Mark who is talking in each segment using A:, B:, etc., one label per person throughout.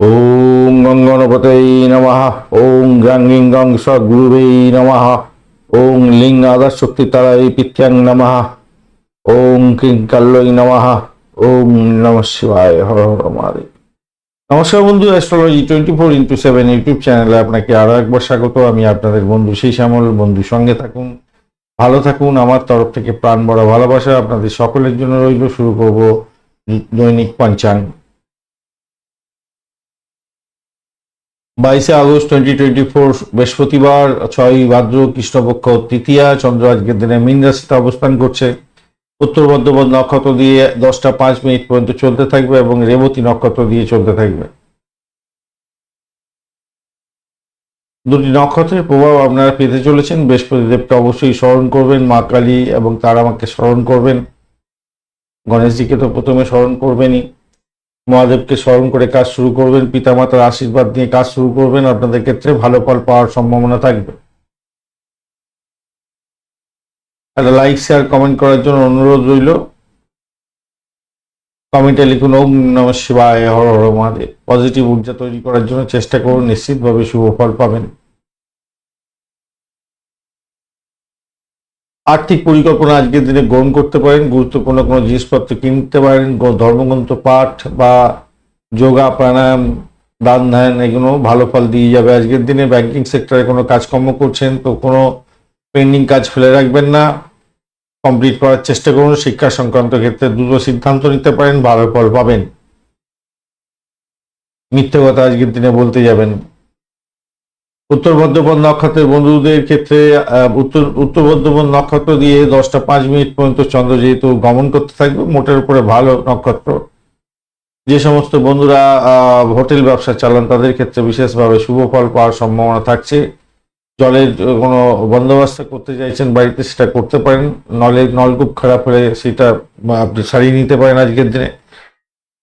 A: ওম গঙ্গনপতে নমঃ। ওম গ্রাং গিং গং সদ্গুরুবে নমঃ। ওং লিং আদার শক্তি তারাই পিত্যাং নমঃ। ওম কিং কাল্লই নমঃ। ওম নম শিবায়। হর হর মহাদেব। নমস্কার বন্ধু astrology twenty four into seven YouTube চ্যানেলে আপনাকে আরও একবার স্বাগত। আমি আপনাদের বন্ধু সেই শ্যামল। বন্ধু সঙ্গে থাকুন, ভালো থাকুন। আমার তরফ থেকে প্রাণ বড় ভালোবাসা আপনাদের সকলের জন্য রইল। শুরু করব দৈনিক পঞ্চাঙ্গ। বাইশে আগস্ট টোয়েন্টি টোয়েন্টি ফোর বৃহস্পতিবার ছয়ই ভাদ্র কৃষ্ণপক্ষ তৃতীয়া, চন্দ্র আজকের দিনে মীন রাশিতে অবস্থান করছে। উত্তর বর্ধমান নক্ষত্র দিয়ে দশটা পাঁচ মিনিট পর্যন্ত চলতে থাকবে এবং রেবতী নক্ষত্র দিয়ে চলতে থাকবে। দুটি নক্ষত্রের প্রভাব আপনারা পেতে চলেছেন। বৃহস্পতি দেবকে অবশ্যই স্মরণ করবেন, মা কালী এবং তারা আমাকে স্মরণ করবেন। গণেশজিকে তো প্রথমে স্মরণ করবেনই। মহাদেবকে স্মরণ করে কাজ শুরু করবেন, পিতামাতার আশীর্বাদ নিয়ে কাজ শুরু করবেন, আপনাদের ক্ষেত্রে ভালো ফল পাওয়ার সম্ভাবনা থাকবে। একটা লাইক শেয়ার কমেন্ট করার জন্য অনুরোধ রইল। কমেন্টে লিখুন, ওম নম শিবায়, হর হর মহাদেব। পজিটিভ ঊর্জা তৈরি করার জন্য চেষ্টা করুন, নিশ্চিতভাবে শুভ ফল পাবেন। আর্থিক পরিকল্পনা আজকের দিনে গ্রহণ করতে পারেন, গুরুত্বপূর্ণ কোনো জিনিসপত্র কিনতে পারেন ধর্মগ্রন্থ, পাঠ বা যোগা, প্রাণায়াম, দান ধ্যান, এগুলো ভালো ফল দিয়ে যাবে। আজকের দিনে ব্যাংকিং সেক্টরে কোনো কাজকর্ম করছেন, তো কোনো পেন্ডিং কাজ ফেলে রাখবেন না। কমপ্লিট করার চেষ্টা করুন, শিক্ষা সংক্রান্ত ক্ষেত্রে দ্রুত সিদ্ধান্ত নিতে পারেন, ভালো ফল পাবেন। মিথ্যে কথা আজকের দিনে বলতে যাবেন। উত্তর বর্ধমান নক্ষত্রের বন্ধুদের ক্ষেত্রে উত্তর উত্তর বর্ধমান নক্ষত্র দিয়ে দশটা পাঁচ মিনিট পর্যন্ত চন্দ্র যেহেতু গমন করতে থাকবে, মোটের উপরে ভালো নক্ষত্র। যে সমস্ত বন্ধুরা হোটেল ব্যবসা চালান, তাদের ক্ষেত্রে বিশেষভাবে শুভ ফল পাওয়ার সম্ভাবনা থাকছে। জলের কোনো বন্দোবস্ত করতে চাইছেন, বাড়িতে সেটা করতে পারেন। নলে নলকূপ খারাপ হলে সেটা আপনি সারিয়ে নিতে পারেন আজকের দিনে।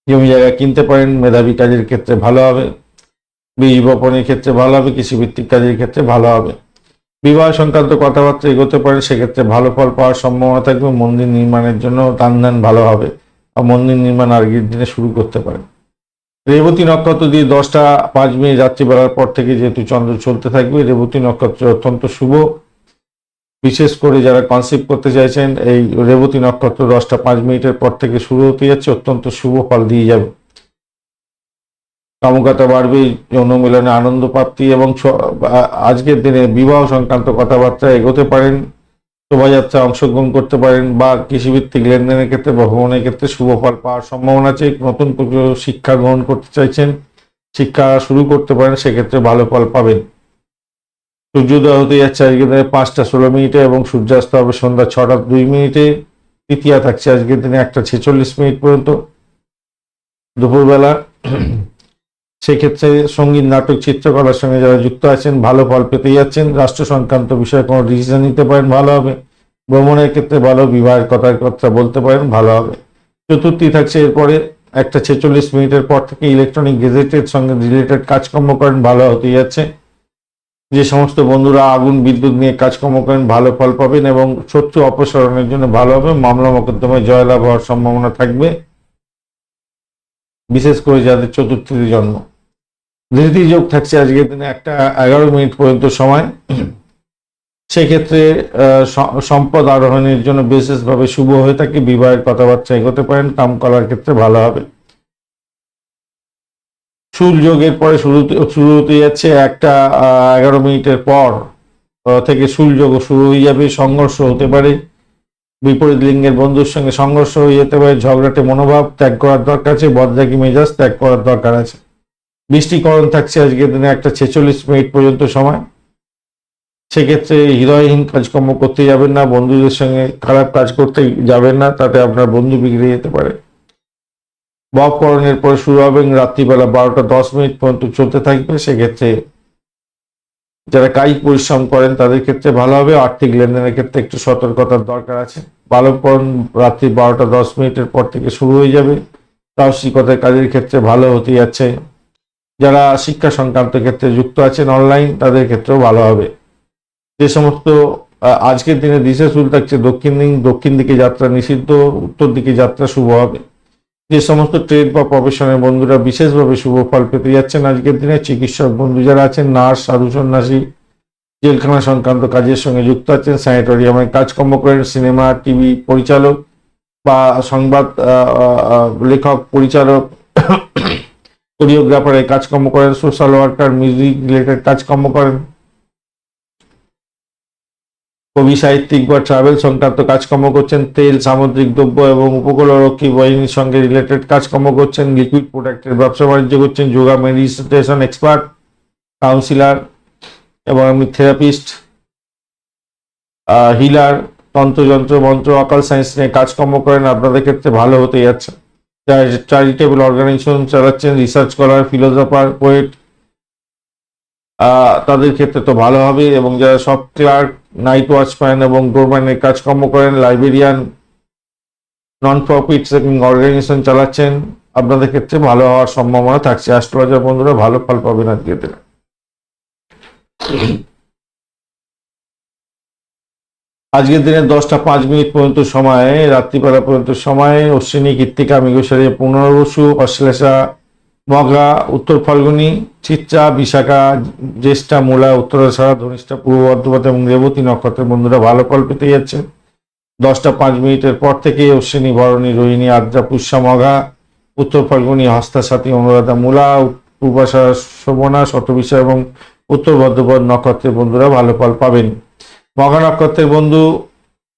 A: জমি জায়গা কিনতে পারেন, মেধাবী কাজের ক্ষেত্রে ভালো হবে। বীজ বপনের ক্ষেত্রে ভালো হবে, কৃষিভিত্তিক কাজের ক্ষেত্রে ভালো হবে। বিবাহ সংক্রান্ত কথাবার্তা এগোতে পারেন, সেক্ষেত্রে ভালো ফল পাওয়ার সম্ভাবনা থাকবে, মন্দির নির্মাণের জন্য দান ভালো হবে, আর মন্দির নির্মাণ আগের দিনে শুরু করতে পারেন। রেবতী নক্ষত্র দিয়ে দশটা পাঁচ মিনিট রাত্রি বেলার পর থেকে যেহেতু চন্দ্র চলতে থাকবে, রেবতী নক্ষত্র অত্যন্ত শুভ। বিশেষ করে যারা কনসেপ্ট করতে চাইছেন, এই রেবতী নক্ষত্র দশটা পাঁচ মিনিটের পর থেকে শুরু হতে যাচ্ছে, অত্যন্ত শুভ ফল দিয়ে যাবে। কামুকতা বাড়বে যৌন মিলনে আনন্দ প্রাপ্তি এবং আজকের দিনে বিবাহ সংক্রান্ত কথাবার্তা এগোতে পারেন শোভাযাত্রা অংশগ্রহণ করতে পারেন বা কৃষিভিত্তিক লেনদেনের ক্ষেত্রে বা ভ্রমণের ক্ষেত্রে শুভ ফল পাওয়ার সম্ভাবনা আছে। নতুন শিক্ষা গ্রহণ করতে চাইছেন, শিক্ষা শুরু করতে পারেন, সেক্ষেত্রে ভালো ফল পাবেন। সূর্যোদয় হতে যাচ্ছে আজকের দিনে পাঁচটা ষোলো মিনিটে এবং সূর্যাস্ত হবে সন্ধ্যা ছটা দুই মিনিটে। তৃতীয়া থাকছে আজকের দিনে একটা ছেচল্লিশ মিনিট পর্যন্ত। দুপুরবেলা সেক্ষেত্রে সংগীত, নাটক, চিত্রকলার সঙ্গে যারা যুক্ত আছেন, ভালো ফল পেতে যাচ্ছেন। রাষ্ট্র সংক্রান্ত বিষয়ে কোনো ডিসিশন নিতে পারেন, ভালো হবে। ভ্রমণের ক্ষেত্রে ভালো, বিবাহের কথার কথা বলতে পারেন, ভালো হবে। চতুর্থী থাকছে এরপরে একটা ছেচল্লিশ মিনিটের পর থেকে ইলেকট্রনিক গেজেটের সঙ্গে রিলেটেড কাজকর্ম করেন, ভালো হতে যাচ্ছে। যে সমস্ত বন্ধুরা আগুন, বিদ্যুৎ নিয়ে কাজকর্ম করেন, ভালো ফল পাবেন এবং শত্রু অপসারণের জন্য ভালো হবে। মামলা মোকদ্দমায় জয়লাভ হওয়ার সম্ভাবনা থাকবে। বিশেষ করে যাদের চতুর্থীতে জন্ম। ধৃতি যোগ থাকছে আজকের দিনে একটা এগারো মিনিট পর্যন্ত সময়, সেক্ষেত্রে সম্পদ আরোহণের জন্য বিশেষভাবে শুভ হয়ে থাকে, বিবাহের কথাবার্তা এগোতে পারেন, কাম করার ক্ষেত্রে ভালো হবে। শুল যোগের পরে শুরু শুরু হতে যাচ্ছে একটা এগারো মিনিটের পর থেকে শুল যোগ শুরু হয়ে যাবে, সংঘর্ষ হতে পারে। বিপরীত লিঙ্গের বন্ধুর সঙ্গে সংঘর্ষ হয়ে যেতে পারে, ঝগড়াটে মনোভাব ত্যাগ করার দরকার আছে বদরাগী মেজাজ ত্যাগ করার দরকার আছে। বৃষ্টিকরণ থাকছে আজকের দিনে একটা ছেচল্লিশ মিনিট পর্যন্ত সময়। সেক্ষেত্রে হৃদয়হীন কাজকর্ম করতে যাবেন না, বন্ধুদের সঙ্গে খারাপ কাজ করতে যাবেন না, তাতে আপনার বন্ধু বিগড়ে যেতে পারে। বপকরণের পরে শুরু হবে, রাত্রিবেলা বারোটা দশ মিনিট পর্যন্ত চলতে থাকবে। সেক্ষেত্রে যারা কায়িক পরিশ্রম করেন, তাদের ক্ষেত্রে ভালো হবে। আর্থিক লেনদেনের ক্ষেত্রে একটু সতর্কতার দরকার আছে। বালকরণ রাত্রি বারোটা দশ মিনিটের পর থেকে শুরু হয়ে যাবে। সাহসিকতার কাজের ক্ষেত্রে ভালো হতে যাচ্ছে। যারা শিক্ষা সংক্রান্ত ক্ষেত্রে যুক্ত আছেন অনলাইন তাদের ক্ষেত্রেও ভালো হবে। যে সমস্ত আজকের দিনে দিশে শুরু থাকছে দক্ষিণ দিন দক্ষিণ দিকে যাত্রা নিষিদ্ধ, উত্তর দিকে যাত্রা শুভ হবে। যে সমস্ত ট্রেড বা প্রফেশনের বন্ধুরা বিশেষভাবে শুভ ফল পেতে যাচ্ছেন আজকের দিনে, চিকিৎসক বন্ধু যারা আছেন নার্স সাধু সন্ন্যাসী, জেলখানা সংক্রান্ত কাজের সঙ্গে যুক্ত আছেন স্যানিটোরিয়ামে কাজকর্ম করেন সিনেমা টিভি পরিচালক বা সংবাদ লেখক, পরিচালক কোরিওগ্রাফারের কাজকর্ম করেন সোশ্যাল ওয়ার্কার মিউজিক রিলেটেড কাজকর্ম করেন। কবি, সাহিত্যিক বা ট্রাভেল সংক্রান্ত কাজকর্ম করছেন, তেল, সামুদ্রিক দ্রব্য এবং উপকূলরক্ষী বাহিনীর সঙ্গে রিলেটেড কাজকর্ম করছেন লিকুইড প্রোডাক্টের ব্যবসা বাণিজ্য করছেন, যোগা মেডিটেশন এক্সপার্ট কাউন্সিলার এবং এমনি থেরাপিস্ট হিলার তন্ত্রযন্ত্র, মন্ত্র অকাল সায়েন্স নিয়ে কাজকর্ম করেন, আপনাদের ক্ষেত্রে ভালো হতে যাচ্ছে। চ্যারিটেবল অর্গানাইজেশন চালাচ্ছেন রিসার্চ স্কলার ফিলোসফার পোয়েট তাদের ক্ষেত্রে তো ভালো হবে এবং যারা সব ক্লার্ক নাইট ওয়াচম্যান এবং ডোরম্যানের কাজকর্ম করেন লাইব্রেরিয়ান নন প্রফিট অর্গানাইজেশন চালাচ্ছেন, আপনাদের ক্ষেত্রে ভালো হওয়ার সম্ভাবনা থাকছে। অ্যাস্ট্রোলজার বন্ধুরা, ভালো ফল পাবেন আজকের দিনে। আজকের দিনে দশটা পাঁচ মিনিট পর্যন্ত সময়, রাত্রিবেলা পর্যন্ত সময়, অশ্বিনী, কৃত্তিকা মৃগসারে পুনর্বসু, অশ্লেষা মগা উত্তর ফাল্গুনী চিত্রা বিশাখা, জ্যেষ্ঠা, মূলা, উত্তরাষাঢ়া, ধনিষ্ঠা, পূর্ব বর্ধমান এবং রেবতী নক্ষত্রের বন্ধুরা ভালো ফল পেতে যাচ্ছে দশটা পাঁচ মিনিটের পর থেকে অশ্বিনী, ভরণী, রোহিণী, আদ্রা, পুষ্যা মঘা উত্তর ফাল্গুনী হস্তা সাথী অনুরাধা, মূলা পূর্বাষাঢ়া শোভনা, শতবিশা এবং উত্তর বর্ধমান নক্ষত্রের বন্ধুরা ভালো ফল পাবেন। মঘা নক্ষত্রের বন্ধু,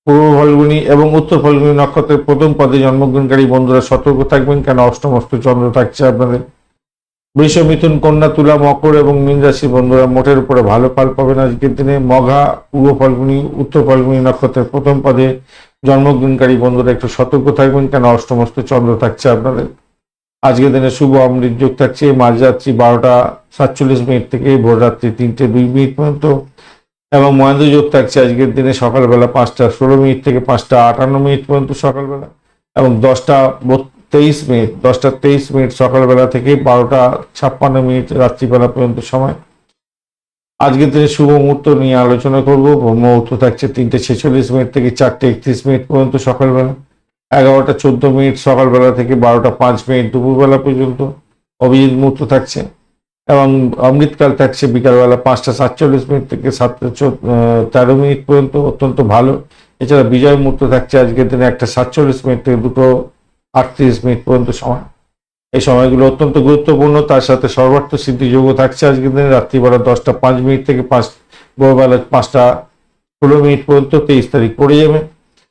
A: পূর্ব ফাল্গুনী এবং উত্তর ফাল্গুনী নক্ষত্রের প্রথম পদে জন্মগ্রহণকারী বন্ধুরা সতর্ক থাকবেন, কেন অষ্টমস্ত চন্দ্র থাকছে আপনাদের। বৃষ, মিথুন, কন্যা, তুলা, মকর এবং মীন রাশি বন্ধুরা মোটের উপরে ভালো ফল পাবেন আজকের দিনে। মঘা, পূর্ব ফাল্গুনী, উত্তর ফাল্গুনী নক্ষত্রের প্রথম পদে জন্মগ্রহণকারী বন্ধুরা একটু সতর্ক থাকবেন, কেন অষ্টমস্ত চন্দ্র থাকছে আপনাদের। আজকের দিনে শুভ অমৃত যোগ থাকছে, মাঝরাত্রি বারোটা সাতচল্লিশ মিনিট থেকে ভোররাত্রি তিনটে দুই মিনিট পর্যন্ত। এবং মহেন্দ্র যোগ থাকছে আজকের দিনে সকালবেলা পাঁচটা ষোলো মিনিট থেকে পাঁচটা আটান্ন মিনিট পর্যন্ত সকালবেলা এবং দশটা তেইশ মিনিট, দশটা তেইশ মিনিট সকালবেলা থেকে বারোটা ছাপ্পান্ন মিনিট রাত্রিবেলা পর্যন্ত সময়। আজকের দিনে শুভ মুহূর্ত নিয়ে আলোচনা করব। ব্রহ্ম মুহূর্ত থাকছে তিনটে ছেচল্লিশ মিনিট থেকে চারটে একত্রিশ মিনিট পর্যন্ত সকালবেলা। এগারোটা চোদ্দ মিনিট সকালবেলা থেকে বারোটা পাঁচ মিনিট দুপুরবেলা পর্যন্ত। অভিজিৎ মুহূর্ত থাকছে। এবং অমৃতকাল থাকছে বিকালবেলা পাঁচটা সাতচল্লিশ মিনিট থেকে সাতটা তেরো মিনিট পর্যন্ত অত্যন্ত ভালো। এছাড়া বিজয় মুহূর্ত থাকছে আজকের দিনে একটা সাতচল্লিশ মিনিট থেকে দুটো আটত্রিশ মিনিট পর্যন্ত সময়। এই সময়গুলো অত্যন্ত গুরুত্বপূর্ণ। তার সাথে সর্বার্থ সিদ্ধি যোগও থাকছে আজকের দিনে। রাত্রিবেলা দশটা পাঁচ মিনিট থেকে পাঁচ ভোরবেলা পাঁচটা ষোলো মিনিট পর্যন্ত তেইশ তারিখ পড়ে যাবে।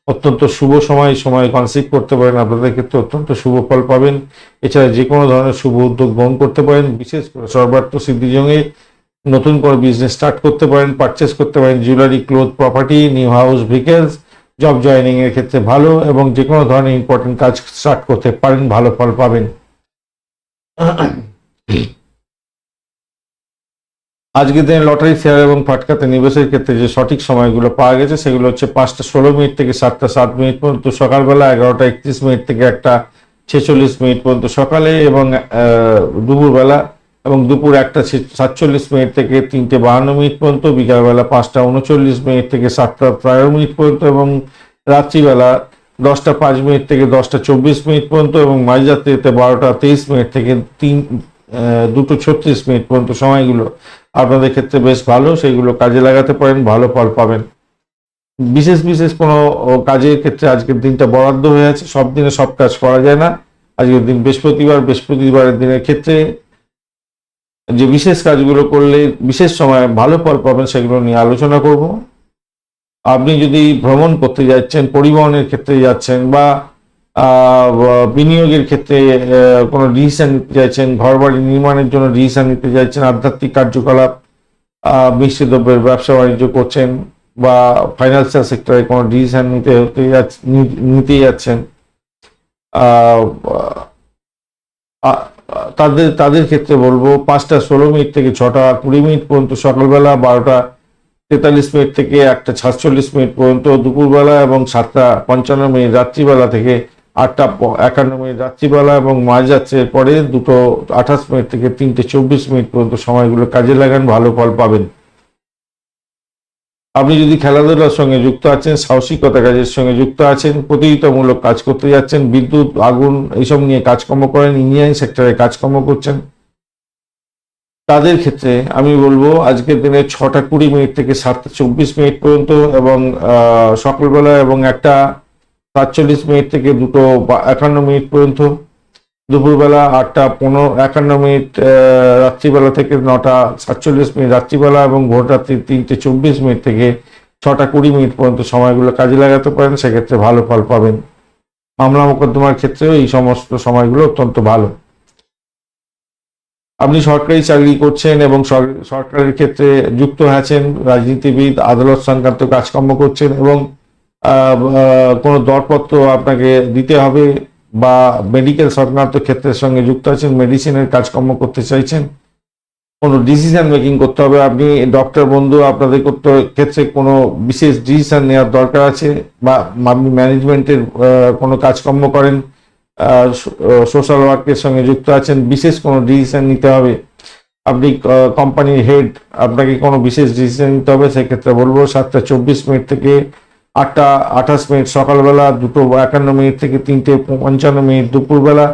A: অত্যন্ত শুভ সময় সময় কনসিভ করতে পারেন, আপনাদের ক্ষেত্রে অত্যন্ত শুভ ফল পাবেন। এছাড়া যে কোনো ধরনের শুভ উদ্যোগ গ্রহণ করতে পারেন, বিশেষ করে সর্বার্থ সিদ্ধি যোগে নতুন করে বিজনেস স্টার্ট করতে পারেন পারচেস করতে পারেন jewellery cloth property new house vehicles job joining এর ক্ষেত্রে ভালো এবং যে কোনো ধরনের ইম্পর্টেন্ট কাজ স্টার্ট করতে পারেন, ভালো ফল পাবেন। আজকের দিনে লটারি শেয়ার এবং ফাটকাতে নিবেশের ক্ষেত্রে যে সঠিক সময়গুলো পাওয়া গেছে, সেগুলো হচ্ছে পাঁচটা ষোলো মিনিট থেকে সাতটা সাত মিনিট পর্যন্ত সকালবেলা এগারোটা একত্রিশ মিনিট থেকে একটা ছেচল্লিশ মিনিট পর্যন্ত সকালে এবং দুপুরবেলা এবং দুপুর একটা সাতচল্লিশ মিনিট থেকে তিনটে বাহান্ন মিনিট পর্যন্ত, বিকালবেলা পাঁচটা উনচল্লিশ মিনিট থেকে সাতটা তেরো মিনিট পর্যন্ত এবং রাত্রিবেলা দশটা পাঁচ মিনিট থেকে দশটা চব্বিশ মিনিট পর্যন্ত এবং মাঝরাত্রিতে বারোটা তেইশ মিনিট থেকে তিন দুটো ছত্রিশ মিনিট পর্যন্ত সময়গুলো আপনাদের ক্ষেত্রে বেশ ভালো সেগুলো কাজে লাগাতে পারেন, ভালো ফল পাবেন। বিশেষ বিশেষ কোনো কাজের ক্ষেত্রে আজকের দিনটা বরাদ্দ হয়ে আছে, সব দিনে সব কাজ করা যায় না। আজকের দিন বৃহস্পতিবার, বৃহস্পতিবারের দিনের ক্ষেত্রে যে বিশেষ কাজগুলো করলে বিশেষ সময় ভালো ফল পাবেন, সেগুলো নিয়ে আলোচনা করব। আপনি যদি ভ্রমণ করতে যাচ্ছেন, পরিবহনের ক্ষেত্রে যাচ্ছেন বা বিনিয়োগের ক্ষেত্রে কোনো ডিসিশন নিতে চাইছেন ঘর বাড়ি নির্মাণের জন্য ডিসিশন নিতে চাইছেন, আধ্যাত্মিক কার্যকলাপ মিষ্টি দ্রব্যের ব্যবসা বাণিজ্য করছেন বা ফাইন্যান্সিয়াল সেক্টরে কোনো ডিসিশন নিতে হতে নিতে যাচ্ছেন তাদের তাদের ক্ষেত্রে বলব পাঁচটা ষোলো মিনিট থেকে ছটা, কুড়ি মিনিট পর্যন্ত সকালবেলা বারোটা তেতাল্লিশ মিনিট থেকে একটা সাতচল্লিশ মিনিট পর্যন্ত দুপুরবেলা এবং সাতটা পঞ্চান্ন মিনিট রাত্রিবেলা থেকে আটটা একান্ন মিনিট রাত্রিবেলা এবং মাঝ মাঝরাত্রের পরে দুটো আঠাশ মিনিট থেকে তিনটে চব্বিশ মিনিট পর্যন্ত সময়গুলো কাজে লাগান, ভালো ফল পাবেন। আপনি যদি খেলাধুলার সঙ্গে যুক্ত আছেন সাহসিকতা কাজের সঙ্গে যুক্ত আছেন, প্রতিযোগিতামূলক কাজ করতে যাচ্ছেন, বিদ্যুৎ, আগুন এইসব নিয়ে কাজকর্ম করেন, ইঞ্জিনিয়ারিং সেক্টরে কাজকর্ম করছেন, তাদের ক্ষেত্রে আমি বলব আজকের দিনে ছটা কুড়ি মিনিট থেকে সাতটা চব্বিশ মিনিট পর্যন্ত এবং সকালবেলা এবং একটা সাতচল্লিশ মিনিট থেকে দুটো একান্ন মিনিট পর্যন্ত। দুপুরবেলা আটটা পনেরো, একান্ন মিনিট রাত্রিবেলা থেকে নটা সাতচল্লিশ মিনিট, রাত্রিবেলা এবং ভোর রাত্রি তিনটে চব্বিশ মিনিট থেকে ছটা কুড়ি মিনিট পর্যন্ত সময়গুলো কাজে লাগাতে পারেন, সেক্ষেত্রে ভালো ফল পাবেন। মামলা মোকদ্দমার ক্ষেত্রেও এই সমস্ত সময়গুলো অত্যন্ত ভালো। আপনি সরকারি চাকরি করছেন এবং সরকারের ক্ষেত্রে যুক্ত আছেন, রাজনীতিবিদ, আদালত সংক্রান্ত কাজকর্ম করছেন এবং কোনো দরপত্র আপনাকে দিতে হবে বা মেডিকেল সংক্রান্ত ক্ষেত্রের সঙ্গে যুক্ত আছেন মেডিসিনের কাজকর্ম করতে চাইছেন, কোনো ডিসিশন মেকিং করতে হবে। আপনি ডক্টর বন্ধু, আপনাদের করতে ক্ষেত্রে কোনো বিশেষ ডিসিশন নেওয়ার দরকার আছে বা আপনি ম্যানেজমেন্টের কোনো কাজকর্ম করেন সোশ্যাল ওয়ার্কের সঙ্গে যুক্ত আছেন, বিশেষ কোনো ডিসিশন নিতে হবে। আপনি কোম্পানির হেড আপনাকে কোনো বিশেষ ডিসিশন নিতে হবে, সেক্ষেত্রে বলব সাতটা চব্বিশ মিনিট থেকে আটটা আঠাশ মিনিট, সকালবেলা দুটো একান্ন মিনিট থেকে তিনটে পঞ্চান্ন মিনিট, দুপুরবেলা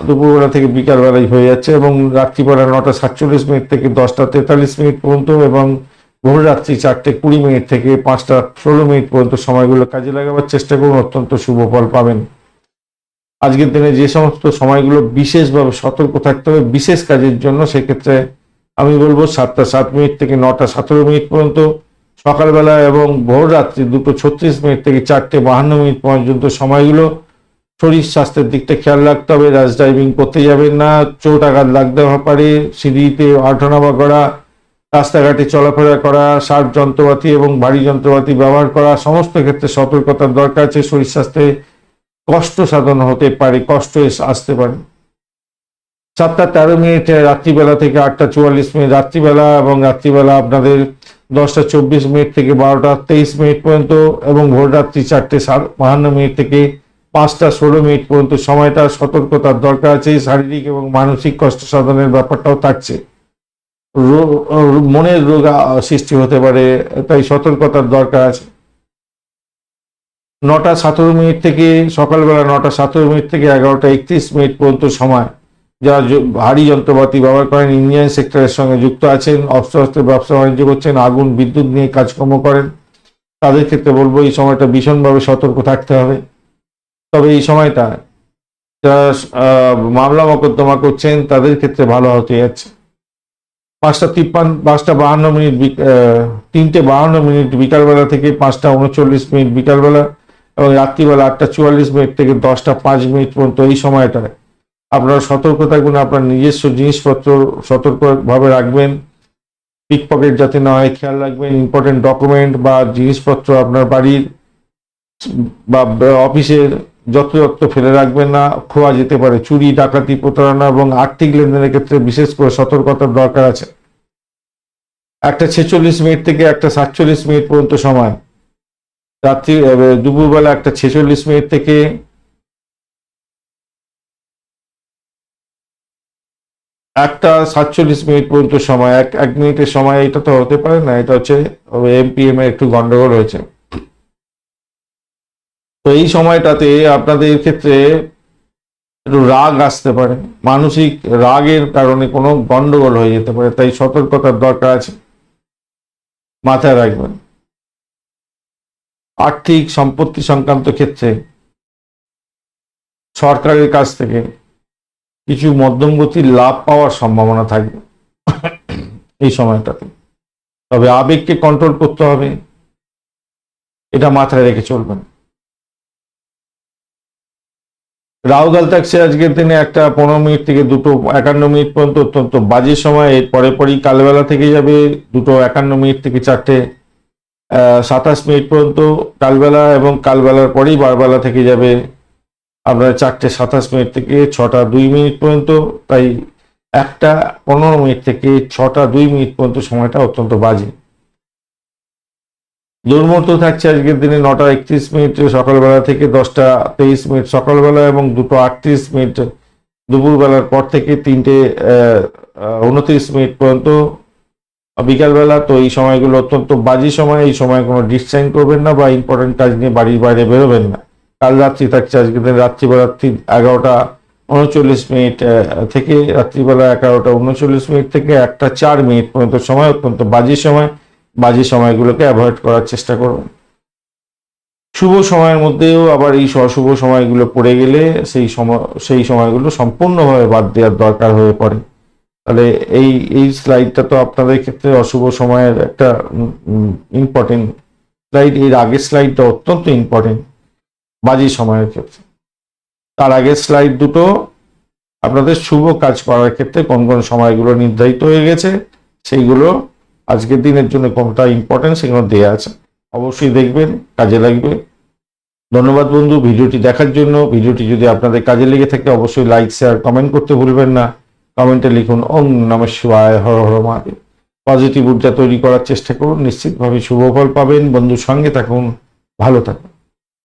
A: দুপুরবেলা থেকে বিকালবেলায় হয়ে যাচ্ছে এবং রাত্রিবেলা নটা সাতচল্লিশ মিনিট থেকে দশটা তেতাল্লিশ মিনিট পর্যন্ত এবং ভোর রাত্রি চারটে কুড়ি মিনিট থেকে পাঁচটা ষোলো মিনিট পর্যন্ত সময়গুলো কাজে লাগাবার চেষ্টা করুন, অত্যন্ত শুভ ফল পাবেন। আজকের দিনে যে সমস্ত সময়গুলো বিশেষভাবে সতর্ক থাকতে হবে, বিশেষ কাজের জন্য সেক্ষেত্রে আমি বলব সাতটা সাত মিনিট থেকে নটা সতেরো মিনিট পর্যন্ত সকালবেলা এবং ভোর রাত্রি দুটো ছত্রিশ মিনিট থেকে চারটে বাহান্ন মিনিট পর্যন্ত সময়গুলো শরীর স্বাস্থ্যের দিকটা খেয়াল রাখতে হবে র্যাশ ড্রাইভিং করতে যাবেন না, চোট আঘাত লাগতে পারে, সিঁড়িতে আঠানামা করা রাস্তাঘাটে চলাফেরা করা, সার যন্ত্রপাতি এবং ভারী যন্ত্রপাতি ব্যবহার করা, সমস্ত ক্ষেত্রে সতর্কতার দরকার আছে, শরীর স্বাস্থ্যে কষ্ট সাধন হতে পারে, কষ্ট আসতে পারে। সাতটা তেরো মিনিটে, রাত্রিবেলা থেকে আটটা চুয়াল্লিশ মিনিট, রাত্রিবেলা এবং রাত্রিবেলা আপনাদের দশটা চব্বিশ মিনিট থেকে বারোটা তেইশ মিনিট পর্যন্ত এবং ভোর রাত্রি চারটে বাহান্ন মিনিট থেকে পাঁচটা ষোলো মিনিট পর্যন্ত সময়টা সতর্কতার দরকার আছে, শারীরিক এবং মানসিক কষ্ট সাধনের ব্যাপারটাও থাকছে। মনের রোগ সৃষ্টি হতে পারে, তাই সতর্কতার দরকার আছে। নটা সতেরো মিনিট থেকে সকালবেলা নটা সতেরো মিনিট থেকে এগারোটা একত্রিশ মিনিট পর্যন্ত সময়। যারা ভারী যন্ত্রপাতি ব্যবহার করেন, ইঞ্জিনিয়ারিং সেক্টরের সঙ্গে যুক্ত আছেন অস্ত্র ব্যবসা বাণিজ্য করছেন, আগুন, বিদ্যুৎ নিয়ে কাজকর্ম করেন, তাদের ক্ষেত্রে বলব এই সময়টা ভীষণভাবে সতর্ক থাকতে হবে। তবে এই সময়টা যারা মামলা মোকদ্দমা করছেন, তাদের ক্ষেত্রে ভালো হতে যাচ্ছে। পাঁচটা তিপ্পান্ন পাঁচটা বাহান্ন মিনিট তিনটে বাহান্ন মিনিট বিকালবেলা থেকে পাঁচটা উনচল্লিশ মিনিট বিকালবেলা এবং রাত্রিবেলা আটটা চুয়াল্লিশ মিনিট থেকে দশটা পাঁচ মিনিট পর্যন্ত এই সময়টায় আপনারা সতর্ক থাকবেন আপনার নিজস্ব জিনিসপত্র সতর্কভাবে রাখবেন। পিক পকেট যাতে না হয়, খেয়াল রাখবেন ইম্পর্টেন্ট ডকুমেন্ট বা জিনিসপত্র আপনার বাড়ির বা অফিসের যত্রযত্র ফেলে রাখবেন না। খোয়া যেতে পারে, চুরি, ডাকাতি, প্রতারণা এবং আর্থিক লেনদেনের ক্ষেত্রে বিশেষ করে সতর্কতার দরকার আছে। একটা ছেচল্লিশ মিনিট থেকে একটা সাতচল্লিশ মিনিট পর্যন্ত সময়। রাত্রি দুপুরবেলা একটা ছেচল্লিশ মিনিট থেকে একটা সাতচল্লিশ মিনিট পর্যন্ত সময়, এক এক মিনিটের সময় এটা তো হতে পারে না, এটা হচ্ছে এমপিএম এর একটু গন্ডগোল হয়েছে তো এই সময়টাতে আপনাদের ক্ষেত্রে একটু রাগ আসতে পারে, মানসিক রাগের কারণে কোনো গন্ডগোল হয়ে যেতে পারে, তাই সতর্কতার দরকার আছে, মাথায় রাখবেন। আর্থিক সম্পত্তি সংক্রান্ত ক্ষেত্রে সরকারের কাছ থেকে কিছু মধ্যমগতির লাভ পাওয়ার সম্ভাবনা থাকবে এই সময়টাতে। তবে আবেগকে কন্ট্রোল করতে হবে। এটা মাথায় রেখে চলবেন। রাহুগাল থাকছে আজকের দিনে একটা পনেরো মিনিট থেকে দুটো একান্ন মিনিট পর্যন্ত অত্যন্ত বাজে সময়। এর পরে পরই কালবেলা থেকে যাবে দুটো একান্ন মিনিট থেকে চারটে সাতাশ মিনিট পর্যন্ত কালবেলা এবং কালবেলার পরেই বারবেলা থেকে যাবে আপনার চারটে সাতাশ মিনিট থেকে ছটা দুই মিনিট পর্যন্ত, তাই একটা পনেরো মিনিট থেকে ছটা দুই মিনিট পর্যন্ত সময়টা অত্যন্ত বাজে। দুর্মূর্ত থাকছে আজকের দিনে নটা একত্রিশ মিনিট সকালবেলা থেকে দশটা তেইশ মিনিট সকালবেলা এবং দুটো আটত্রিশ মিনিট দুপুরবেলার পর থেকে তিনটে উনত্রিশ মিনিট পর্যন্ত। বিকালবেলা তো এই সময়গুলো অত্যন্ত বাজে সময়, এই সময় কোনো ডিসচাইন করবেন না বা ইম্পর্টেন্ট কাজ নিয়ে বাড়ির বাইরে বেরোবেন না। কাল রাত্রি থাকছে, আজকে দিন রাত্রিবেলা এগারোটা উনচল্লিশ মিনিট থেকে রাত্রিবেলা এগারোটা উনচল্লিশ মিনিট থেকে একটা চার মিনিট পর্যন্ত সময়, অত্যন্ত বাজে সময়। বাজে সময়গুলোকে অ্যাভয়েড করার চেষ্টা করুন। শুভ সময়ের মধ্যেও আবার এই অশুভ সময়গুলো পড়ে গেলে সেই সময়, সেই সময়গুলো সম্পূর্ণভাবে বাদ দেওয়ার দরকার হয়ে পড়ে। তাহলে এই এই স্লাইডটা তো আপনাদের ক্ষেত্রে অশুভ সময়ের একটা ইম্পর্টেন্ট স্লাইড এর আগের স্লাইডটা অত্যন্ত ইম্পর্টেন্ট বাজে সময়ের ক্ষেত্রে। তার আগের স্লাইড দুটো, আপনাদের শুভ কাজ করার ক্ষেত্রে কোন কোন সময়গুলো নির্ধারিত হয়ে গেছে, সেইগুলো আজকের দিনের জন্য কোনটা ইম্পর্টেন্ট সেগুলো দেওয়া আছে। অবশ্যই দেখবেন, কাজে লাগবে। ধন্যবাদ বন্ধু, ভিডিওটি দেখার জন্য। ভিডিওটি যদি আপনাদের কাজে লেগে থাকে, অবশ্যই লাইক শেয়ার কমেন্ট করতে ভুলবেন না। কমেন্টে লিখুন ওম নম শিবায়, হর হর মহাদেব। পজিটিভ ঊর্জা তৈরি করার চেষ্টা করুন। নিশ্চিতভাবে শুভ ফল পাবেন। বন্ধুর সঙ্গে থাকুন। ভালো থাকুন।